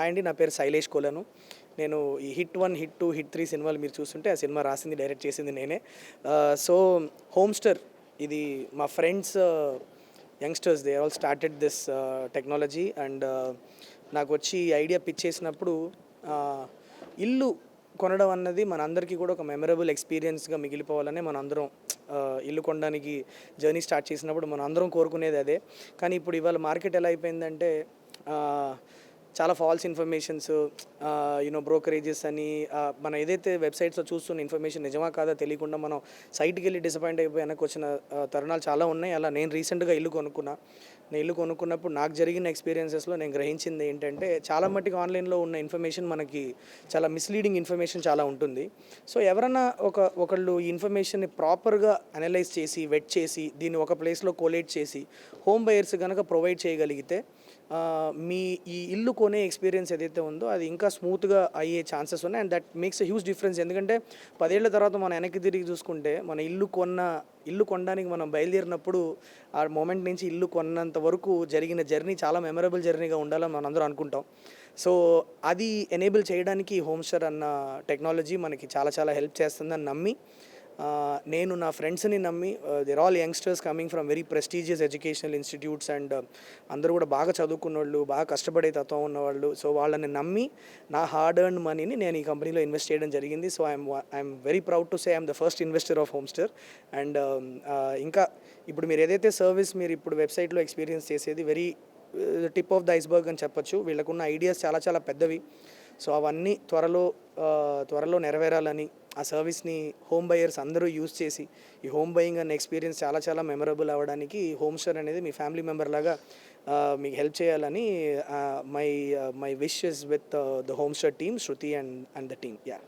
Hi అండి నా పేరు శైలేష్ కోలను. నేను ఈ HIT one HIT two HIT three సినిమాలు మీరు చూస్తుంటే ఆ సినిమా రాసింది డైరెక్ట్ చేసింది నేనే. సో హోమ్స్టర్ ఇది మా friends youngsters they all started this technology and నాకు వచ్చి ఈ ఐడియా పిచ్ చేసినప్పుడు ఇల్లు కొనడం అన్నది మన అందరికీ కూడా ఒక మెమరబుల్ ఎక్స్పీరియన్స్గా మిగిలిపోవాలని మనందరం ఇల్లు కొనడానికి జర్నీ స్టార్ట్ చేసినప్పుడు మనం అందరం కోరుకునేది అదే. కానీ ఇప్పుడు ఇవాళ మార్కెట్ ఎలా అయిపోయిందంటే చాలా false informations you know brokerages అని uh, మనం ఏదైతే వెబ్సైట్స్లో చూస్తున్న ఇన్ఫర్మేషన్ నిజమా కాదా తెలియకుండా మనం సైట్కి వెళ్ళి డిసప్పాయింట్ అయిపోయి వెనక్కి వచ్చిన uh, తరుణాలు చాలా ఉన్నాయి. అలా నేను రీసెంట్గా ఇల్లు కొనుక్కున్నా. నేను ఇల్లు కొనుక్కున్నప్పుడు నాకు జరిగిన ఎక్స్పీరియన్సెస్లో నేను గ్రహించింది ఏంటంటే చాలా మట్టుకు ఆన్లైన్లో ఉన్న ఇన్ఫర్మేషన్ మనకి చాలా మిస్లీడింగ్ ఇన్ఫర్మేషన్ చాలా ఉంటుంది. సో ఎవరన్నా ఒక ఒకళ్ళు ఈ ఇన్ఫర్మేషన్ని ప్రాపర్గా అనలైజ్ చేసి వెట్ చేసి దీన్ని ఒక ప్లేస్లో కోలేట్ చేసి హోమ్ బయర్స్ కనుక ప్రొవైడ్ చేయగలిగితే మీ ఈ ఇల్లు కొనే ఎక్స్పీరియన్స్ ఏదైతే ఉందో అది ఇంకా స్మూత్గా అయ్యే ఛాన్సెస్ ఉన్నాయి. And that makes a huge difference ఎందుకంటే పదేళ్ళ తర్వాత మనం వెనక్కి తిరిగి చూసుకుంటే మన ఇల్లు కొన్న ఇల్లు కొనడానికి మనం బయలుదేరినప్పుడు ఆ మూమెంట్ నుంచి ఇల్లు కొన్నంత వరకు జరిగిన జర్నీ చాలా మెమరబుల్ జర్నీగా ఉండాలని మనం అందరూ అనుకుంటాం. సో అది ఎనేబుల్ చేయడానికి హోమ్స్టర్ అన్న టెక్నాలజీ మనకి చాలా చాలా హెల్ప్ చేస్తుందని నమ్మి నేను నా ఫ్రెండ్స్ని నమ్మి they're all youngsters coming from very prestigious educational institutes and అందరూ కూడా బాగా చదువుకున్న వాళ్ళు బాగా కష్టపడే తత్వం ఉన్నవాళ్ళు. సో వాళ్ళని నమ్మి నా హార్డ్ ఎర్న్ మనీని నేను ఈ కంపెనీలో ఇన్వెస్ట్ చేయడం జరిగింది. So I'm I'm very proud to say I'm the first investor of Homster and ఇంకా ఇప్పుడు మీరు ఏదైతే సర్వీస్ మీరు ఇప్పుడు వెబ్సైట్లో ఎక్స్పీరియన్స్ చేసేది very tip of the iceberg అని చెప్పొచ్చు. వీళ్ళకున్న ఐడియాస్ చాలా చాలా పెద్దవి. సో అవన్నీ త్వరలో త్వరలో నెరవేరాలని ఆ సర్వీస్ని హోమ్ బయర్స్ అందరూ యూజ్ చేసి ఈ హోమ్ బయింగ్ అనే ఎక్స్పీరియన్స్ చాలా చాలా మెమరబుల్ అవ్వడానికి హోమ్ స్టోర్ అనేది మీ ఫ్యామిలీ మెంబర్ లాగా మీకు హెల్ప్ చేయాలని my my wish is with the home store team Shruti and and the team. Yeah.